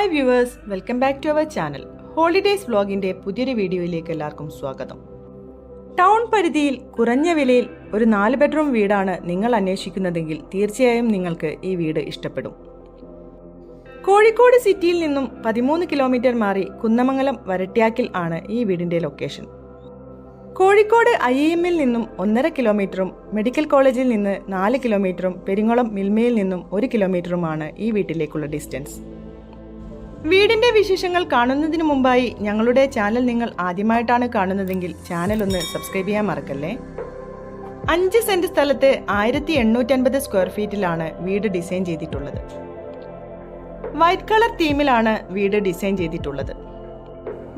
Hi viewers welcome back to our channel holidays വ്ലോഗിന്റെ പുതിയൊരു വീഡിയോയിലേക്ക് എല്ലാവർക്കും സ്വാഗതം. ടൗൺ പരിധിയിൽ കുറഞ്ഞ വിലയിൽ ഒരു നാല് ബെഡ്റൂം വീടാണ് നിങ്ങൾ അന്വേഷിക്കുന്നതെങ്കിൽ തീർച്ചയായും നിങ്ങൾക്ക് ഈ വീട് ഇഷ്ടപ്പെടും. കോഴിക്കോട് സിറ്റിയിൽ നിന്നും പതിമൂന്ന് കിലോമീറ്റർ മാറി കുന്നമംഗലം വരട്ട്യാക്കിൽ ആണ് ഈ വീടിന്റെ ലൊക്കേഷൻ കോഴിക്കോട് ഐ എമ്മിൽ നിന്നും ഒന്നര കിലോമീറ്ററും മെഡിക്കൽ കോളേജിൽ നിന്ന് നാല് കിലോമീറ്ററും പെരിങ്ങോളം മിൽമയിൽ നിന്നും ഒരു കിലോമീറ്ററുമാണ് ഈ വീട്ടിലേക്കുള്ള ഡിസ്റ്റൻസ് വീടിന്റെ വിശേഷങ്ങൾ കാണുന്നതിന് മുമ്പായി ഞങ്ങളുടെ ചാനൽ നിങ്ങൾ ആദ്യമായിട്ടാണ് കാണുന്നതെങ്കിൽ ചാനൽ ഒന്ന് സബ്സ്ക്രൈബ് ചെയ്യാൻ മറക്കല്ലേ? അഞ്ച് സെന്റ് സ്ഥലത്ത് ആയിരത്തി എണ്ണൂറ്റൻപത് സ്ക്വയർ ഫീറ്റിലാണ് വീട് ഡിസൈൻ ചെയ്തിട്ടുള്ളത്. വൈറ്റ് കളർ തീമിലാണ് വീട് ഡിസൈൻ ചെയ്തിട്ടുള്ളത്.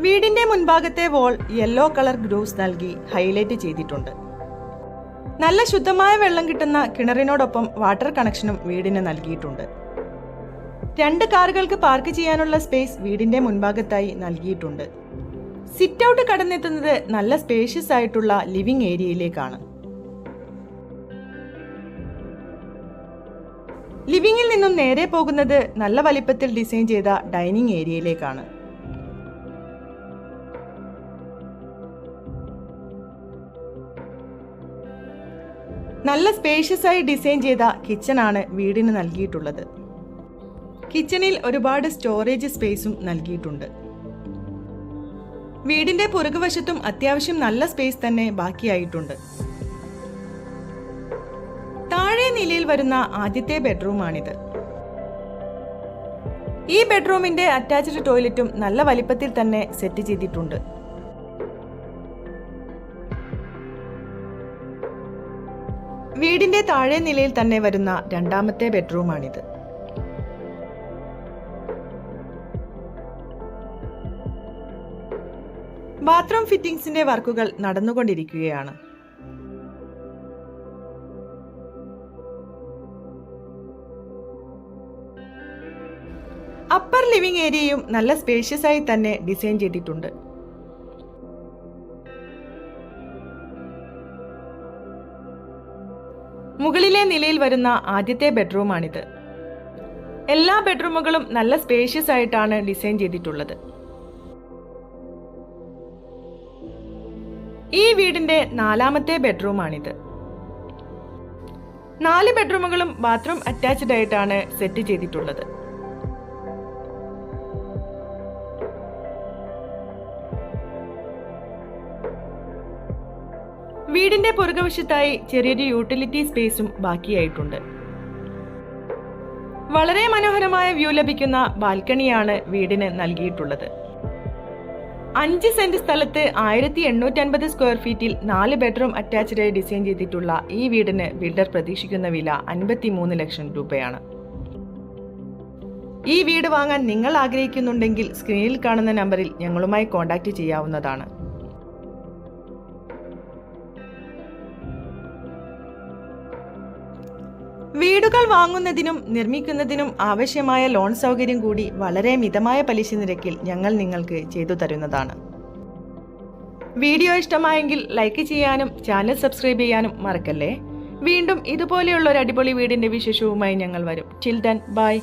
വീടിന്റെ മുൻഭാഗത്തെ വോൾ യെല്ലോ കളർ ഗ്രൂസ് നൽകി ഹൈലൈറ്റ് ചെയ്തിട്ടുണ്ട്. നല്ല ശുദ്ധമായ വെള്ളം കിട്ടുന്ന കിണറിനോടൊപ്പം വാട്ടർ കണക്ഷനും വീടിന് നൽകിയിട്ടുണ്ട്. രണ്ട് കാറുകൾക്ക് പാർക്ക് ചെയ്യാനുള്ള സ്പേസ് വീടിന്റെ മുൻഭാഗത്തായി നൽകിയിട്ടുണ്ട്. സിറ്റ് ഔട്ട് കടന്നെത്തുന്നത് നല്ല സ്പേഷ്യസ് ആയിട്ടുള്ള ലിവിംഗ് ഏരിയയിലേക്കാണ് ലിവിംഗിൽ നിന്നും നേരെ പോകുന്നത് നല്ല വലിപ്പത്തിൽ ഡിസൈൻ ചെയ്ത ഡൈനിങ് ഏരിയയിലേക്കാണ് നല്ല സ്പേഷ്യസായി ഡിസൈൻ ചെയ്ത കിച്ചണാണ് വീടിന് നൽകിയിട്ടുള്ളത്. കിച്ചണിൽ ഒരുപാട് സ്റ്റോറേജ് സ്പേസും നൽകിയിട്ടുണ്ട്. വീടിന്റെ പുറകുവശത്തും അത്യാവശ്യം നല്ല സ്പേസ് തന്നെ ബാക്കിയായിട്ടുണ്ട്. താഴെ നിലയിൽ വരുന്ന ആദ്യത്തെ ബെഡ്റൂമാണിത്. ഈ ബെഡ്റൂമിന്റെ അറ്റാച്ച്ഡ് ടോയ്ലറ്റും നല്ല വലിപ്പത്തിൽ തന്നെ സെറ്റ് ചെയ്തിട്ടുണ്ട്. വീടിന്റെ താഴെ നിലയിൽ തന്നെ വരുന്ന രണ്ടാമത്തെ ബെഡ്റൂമാണിത്. ബാത്റൂം ഫിറ്റിംഗ്സിന്റെ വർക്കുകൾ നടന്നുകൊണ്ടിരിക്കുകയാണ്. അപ്പർ ലിവിംഗ് ഏരിയയും നല്ല സ്പേഷ്യസ് ആയി തന്നെ ഡിസൈൻ ചെയ്തിട്ടുണ്ട്. മുകളിലെ നിലയിൽ വരുന്ന ആദ്യത്തെ ബെഡ്റൂമാണിത്. എല്ലാ ബെഡ്റൂമുകളും നല്ല സ്പേഷ്യസ് ആയിട്ടാണ് ഡിസൈൻ ചെയ്തിട്ടുള്ളത്. ഈ വീടിന്റെ നാലാമത്തെ ബെഡ്റൂമാണിത്. നാല് ബെഡ്റൂമുകളും ബാത്റൂം അറ്റാച്ച്ഡ് ആയിട്ടാണ് സെറ്റ് ചെയ്തിട്ടുള്ളത്. വീടിന്റെ പുറകുവശത്തായി ചെറിയൊരു യൂട്ടിലിറ്റി സ്പേസും ബാക്കിയായിട്ടുണ്ട്. വളരെ മനോഹരമായ വ്യൂ ലഭിക്കുന്ന ബാൽക്കണിയാണ് വീടിന് നൽകിയിട്ടുള്ളത്. അഞ്ച് സെന്റ് സ്ഥലത്ത് ആയിരത്തി എണ്ണൂറ്റി അൻപത് സ്ക്വയർ ഫീറ്റിൽ നാല് ബെഡ്റൂം അറ്റാച്ച്ഡായി ഡിസൈൻ ചെയ്തിട്ടുള്ള ഈ വീടിന് ബിൽഡർ പ്രതീക്ഷിക്കുന്ന വില അൻപത്തി മൂന്ന് ലക്ഷം രൂപയാണ്. ഈ വീട് വാങ്ങാൻ നിങ്ങൾ ആഗ്രഹിക്കുന്നുണ്ടെങ്കിൽ സ്ക്രീനിൽ കാണുന്ന നമ്പറിൽ ഞങ്ങളുമായി കോൺടാക്റ്റ് ചെയ്യാവുന്നതാണ്. വീടുകൾ വാങ്ങുന്നതിനും നിർമ്മിക്കുന്നതിനും ആവശ്യമായ ലോൺ സൗകര്യം കൂടി വളരെ മിതമായ പലിശ നിരക്കിൽ ഞങ്ങൾ നിങ്ങൾക്ക് ചെയ്തു തരുന്നതാണ്. വീഡിയോ ഇഷ്ടമായെങ്കിൽ ലൈക്ക് ചെയ്യാനും ചാനൽ സബ്സ്ക്രൈബ് ചെയ്യാനും മറക്കല്ലേ? വീണ്ടും ഇതുപോലെയുള്ള ഒരു അടിപൊളി വീടിന്റെ വിശേഷവുമായി ഞങ്ങൾ വരും. ചിൽ ദൻ ബൈ